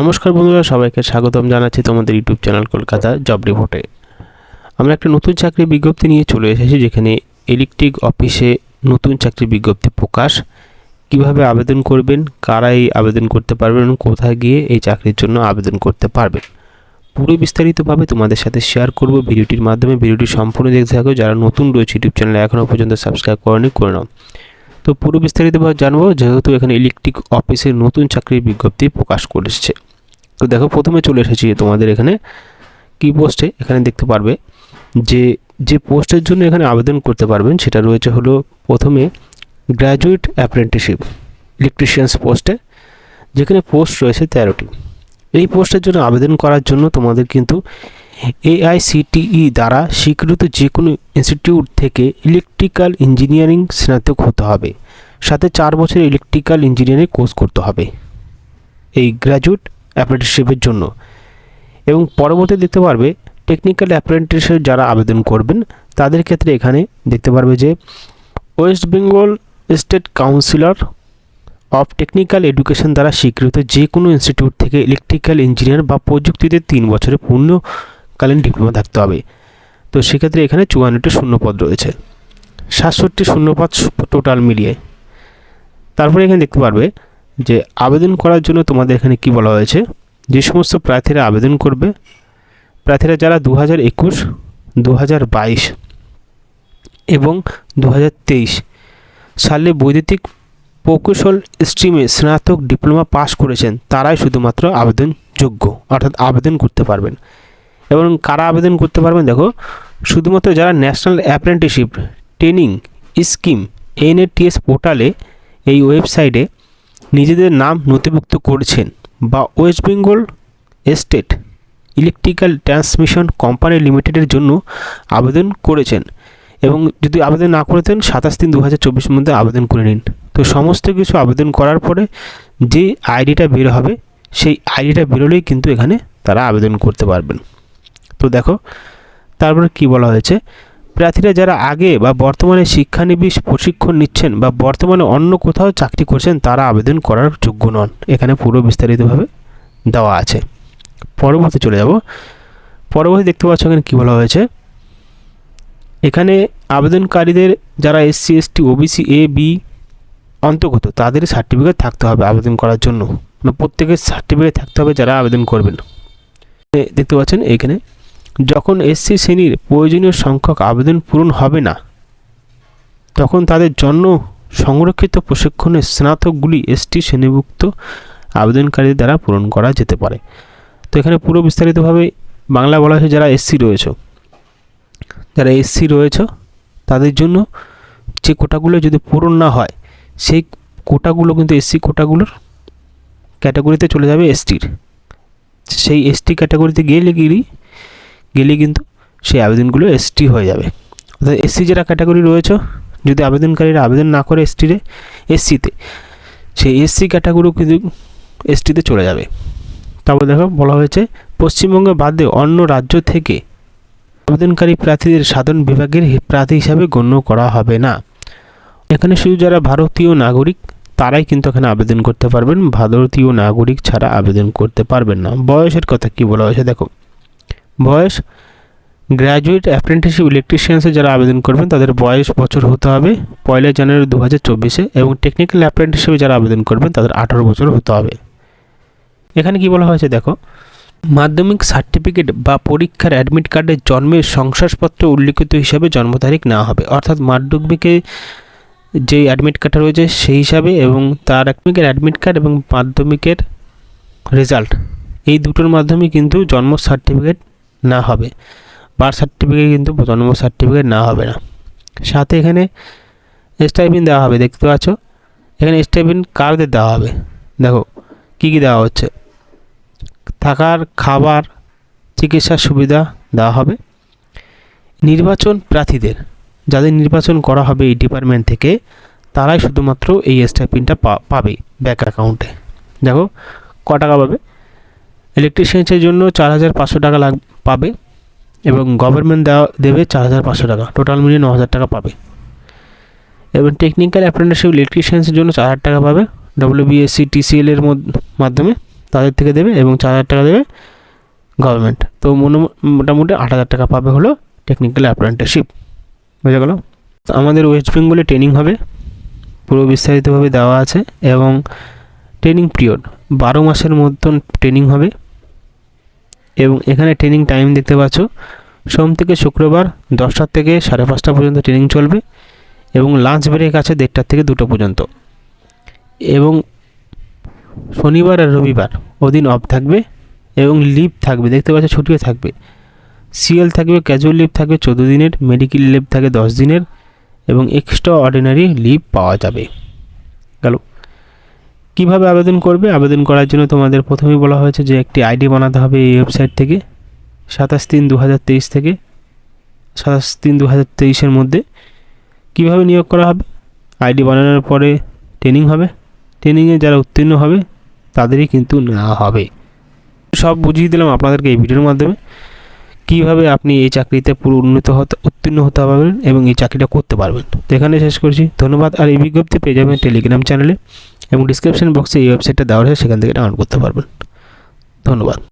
নমস্কার বন্ধুরা, সবাইকে স্বাগতম জানাচ্ছি তোমাদের ইউটিউব চ্যানেল কলকাতা জব রিপোর্টে। আমরা একটা নতুন চাকরির বিজ্ঞপ্তি নিয়ে চলে এসেছি, যেখানে ইলেকট্রিক অফিসে নতুন চাকরির বিজ্ঞপ্তি প্রকাশ। কীভাবে আবেদন করবেন কারা এই আবেদন করতে পারবেন, কোথায় গিয়ে এই চাকরির জন্য আবেদন করতে পারবেন? পুরো বিস্তারিতভাবে তোমাদের সাথে শেয়ার করব ভিডিওটির মাধ্যমে। ভিডিওটি সম্পূর্ণ দেখতে থাকো। যারা নতুন রয়েছে ইউটিউব চ্যানেলে এখনও পর্যন্ত সাবস্ক্রাইব করেনি, করে নাও। তো পুরো বিস্তারিতভাবে জানব, যেহেতু এখানে ইলেকট্রিক অফিসের নতুন চাকরির বিজ্ঞপ্তি প্রকাশ করেছে তো দেখো, প্রথমে চলে এসেছি তোমাদের এখানে কি পোস্টে এখানে দেখতে পারবে যে যে পোস্টের জন্য এখানে আবেদন করতে পারবেন, সেটা রয়েছে হলো প্রথমে গ্র্যাজুয়েট অ্যাপ্রেন্টিসশিপ ইলেকট্রিশিয়ানস পোস্টে যেখানে পোস্ট রয়েছে তেরোটি। এই পোস্টের জন্য আবেদন করার জন্য তোমাদের কিন্তু এআইসিটিই দ্বারা স্বীকৃত যে কোনো ইনস্টিটিউট থেকে ইলেকট্রিক্যাল ইঞ্জিনিয়ারিং স্নাতক হতে হবে। সাথে চার বছরের ইলেকট্রিক্যাল ইঞ্জিনিয়ারিং কোর্স করতে হবে। এই গ্র্যাজুয়েট অ্যাপ্রেন্টিসশিপের জন্য। এবং পরবর্তী দেখতে পারবে, টেকনিক্যাল অ্যাপ্রেন্টিসের যারা আবেদন করবেন, তাদের ক্ষেত্রে এখানে দেখতে পারবে যে, West Bengal state councillor of technical education দ্বারা স্বীকৃত যে কোনো ইনস্টিটিউট থেকে ইলেকট্রিক্যাল ইঞ্জিনিয়ার বা প্রযুক্তিতে তিন বছরের পূর্ণকালীন ডিপ্লোমা থাকতে হবে। তো সেক্ষেত্রে এখানে চুয়ান্নটি শূন্যপদ রয়েছে। সাতষট্টি শূন্যপদ টোটাল মিলিয়ে। তারপরে এখানে দেখতে পারবে যে আবেদন করার জন্য তোমাদের এখানে কি বলা হয়েছে? যে সমস্ত প্রার্থীরা আবেদন করবে, প্রার্থীরা যারা দু হাজার একুশ দু হাজার বাইশ এবং দু হাজার তেইশ সালে বৈদ্যুতিক প্রকৌশল স্ট্রিমে স্নাতক ডিপ্লোমা পাশ করেছেন, তারাই শুধুমাত্র আবেদনযোগ্য, অর্থাৎ আবেদন করতে পারবেন। এবং কারা আবেদন করতে পারবেন? দেখো, শুধুমাত্র যারা national apprenticeship training scheme NATS পোর্টালে এই ওয়েবসাইটে নিজেদের নাম নথিভুক্ত করেছেন বা West Bengal state electrical transmission company লিমিটেডের জন্য আবেদন করেছেন এবং যদি আবেদন না করেছেন সাতাশ তিন দু হাজার চব্বিশের মধ্যে আবেদন করে নিন। তো সমস্ত কিছু আবেদন করার পরে যে আইডিটা বের হবে, সেই আইডিটা বেরোলেই কিন্তু এখানে তারা আবেদন করতে পারবেন। তো দেখো, তারপরে কি বলা হয়েছে? প্রার্থীরা যারা আগে বা বর্তমানে শিক্ষানবিশ প্রশিক্ষণ নিচ্ছেন বা বর্তমানে অন্য কোথাও চাকরি করছেন, তারা আবেদন করার যোগ্য নন। এখানে পুরো বিস্তারিতভাবে দেওয়া আছে। পরবর্তী চলে যাব। পরবর্তী দেখতে পাচ্ছ এখানে কী বলা হয়েছে? এখানে আবেদনকারীদের যারা SC, ST, OBC, A, B অন্তর্গত, তাদের সার্টিফিকেট থাকতে হবে আবেদন করার জন্য। প্রত্যেকের সার্টিফিকেট থাকতে হবে যারা আবেদন করবেন। দেখতে পাচ্ছেন এখানে যখন এসসি শ্রেণির প্রয়োজনীয় সংখ্যক আবেদন পূরণ হবে না, তখন তাদের জন্য সংরক্ষিত প্রশিক্ষণের স্নাতকগুলি এসটি শ্রেণীভুক্ত আবেদনকারীদের দ্বারা পূরণ করা যেতে পারে। তো এখানে পুরো বিস্তারিতভাবে বাংলা বলা হয়েছে যারা এসসি রয়েছে। যারা এসসি রয়েছে, তাদের জন্য যে কোটাগুলো যদি পূরণ না হয়, সেই কোটাগুলো কিন্তু এসসি কোটাগুলোর ক্যাটাগরিতে চলে যাবে এসটির সেই এসটি ক্যাটাগরিতে গেলে গেলেই গেলে কিন্তু সেই আবেদনগুলো এসটি হয়ে যাবে। অর্থাৎ এসসি যারা ক্যাটাগরি রয়েছে, যদি আবেদনকারীরা আবেদন না করে এসটিরে এসসিতে সেই এসসি ক্যাটাগরি কিন্তু এসটিতে চলে যাবে। তারপর দেখো, বলা হয়েছে, পশ্চিমবঙ্গ বাদে অন্য রাজ্য থেকে আবেদনকারী প্রার্থীদের সাধারণ বিভাগের প্রার্থী হিসাবে গণ্য করা হবে না। এখানে শুধু যারা ভারতীয় নাগরিক, তারাই কিন্তু এখানে আবেদন করতে পারবেন। ভারতীয় নাগরিক ছাড়া আবেদন করতে পারবেন না। বয়সের কথা কি বলা হয়েছে, দেখো। বয়স? গ্র্যাজুয়েট অ্যাপ্রেন্টিসশিপ ইলেকট্রিশিয়ানসে যারা আবেদন করবেন, তাদের বয়স বছর হতে হবে পয়লা জানুয়ারি দু হাজার চব্বিশে এবং টেকনিক্যাল অ্যাপ্রেন্টিসশিপে যারা আবেদন করবেন, তাদের আঠারো বছর হতে হবে। এখানে কি বলা হয়েছে দেখো? মাধ্যমিক সার্টিফিকেট বা পরীক্ষার অ্যাডমিট কার্ডের জন্মের শংসাপত্র উল্লিখিত হিসাবে জন্ম তারিখ নেওয়া হবে। অর্থাৎ মাধ্যমিকে যে অ্যাডমিট কার্ডটা রয়েছে, সেই হিসাবে এবং তার একমিকের অ্যাডমিট কার্ড এবং মাধ্যমিকের রেজাল্ট এই দুটোর মাধ্যমে কিন্তু জন্ম সার্টিফিকেট না হবে। বার্থ সার্টিফিকেট কিন্তু জন্ম সার্টিফিকেট না হবে না। সাথে এখানে স্টাইপিন দেওয়া হবে, দেখতে পাচ্ছ? এখানে স্টাইপিন কারদের দেওয়া হবে? দেখো, কী কী দেওয়া হচ্ছে? থাকার, খাবার, চিকিৎসার সুবিধা দেওয়া হবে। নির্বাচন প্রার্থীদের, যাদের নির্বাচন করা হবে এই ডিপার্টমেন্ট থেকে, তারাই শুধুমাত্র এই স্টাইপিনটা পাবে ব্যাঙ্ক অ্যাকাউন্টে দেখো, ক টাকা পাবে? ইলেকট্রিশিয়ানসের জন্য চার হাজার পাঁচশো টাকা লাগ পাবে এবং গভর্নমেন্ট দেওয়া দেবে চার হাজার পাঁচশো টাকা। টোটাল মিলিয়ে ন হাজার টাকা পাবে। এবং টেকনিক্যাল অ্যাপ্রেন্টিসশিপ ইলেকট্রিশিয়ানসের জন্য চার হাজার টাকা পাবে। ডব্লিউবিএসসি টিসিএল এর মাধ্যমে তাদের থেকে দেবে এবং চার হাজার টাকা দেবে গভর্নমেন্ট তো মনো- মোটামুটি আট হাজার টাকা পাবে হলো টেকনিক্যাল অ্যাপ্রেন্টিসশিপ বোঝা গেল? আমাদের ওয়েস্ট বেঙ্গলে ট্রেনিং হবে। পুরো বিস্তারিতভাবে দেওয়া আছে এবং ট্রেনিং পিরিয়ড বারো মাসের মতন ট্রেনিং হবে। এবং এখানে ট্রেনিং টাইম দেখতে পাচ্ছ। সোম থেকে শুক্রবার দশটার থেকে সাড়ে পাঁচটা পর্যন্ত ট্রেনিং চলবে এবং লাঞ্চ ব্রেক আছে দেড়টার থেকে দুটো পর্যন্ত। এবং শনিবার আর রবিবার ওদিন অফ থাকবে এবং লিভ থাকবে, দেখতে পাচ্ছ ছুটিও থাকবে। সিএল থাকবে ক্যাজুয়াল লিভ থাকবে চোদ্দ দিনের মেডিকেল লিভ থাকে দশ দিনের এবং এক্সট্রা অর্ডিনারি লিভ পাওয়া যাবে। গেল। কীভাবে আবেদন করবে? আবেদন করার জন্য তোমাদের প্রথমেই বলা হয়েছে যে একটি আইডি বানাতে হবে এই ওয়েবসাইট থেকে, সাতাশ তিন দু থেকে, সাতাশ তিন দু হাজার মধ্যে। কীভাবে নিয়োগ করা হবে? আইডি বানানোর পরে ট্রেনিং হবে। ট্রেনিংয়ে যারা উত্তীর্ণ হবে, তাদেরই কিন্তু নেওয়া হবে। সব বুঝিয়ে দিলাম আপনাদেরকে এই ভিডিওর মাধ্যমে। কীভাবে আপনি এই চাকরিতে পুরো উন্নত হতে, উত্তীর্ণ হতে পারবেন এবং এই চাকরিটা করতে পারবেন। তো এখানে শেষ করছি। ধন্যবাদ। আর এই বিজ্ঞপ্তি পেয়ে যাবেন টেলিগ্রাম চ্যানেলে এবং ডিসক্রিপশন বক্সে এই ওয়েবসাইটটা দেওয়া রয়েছে সেখান থেকে ডাউনলোড করতে পারবেন। ধন্যবাদ।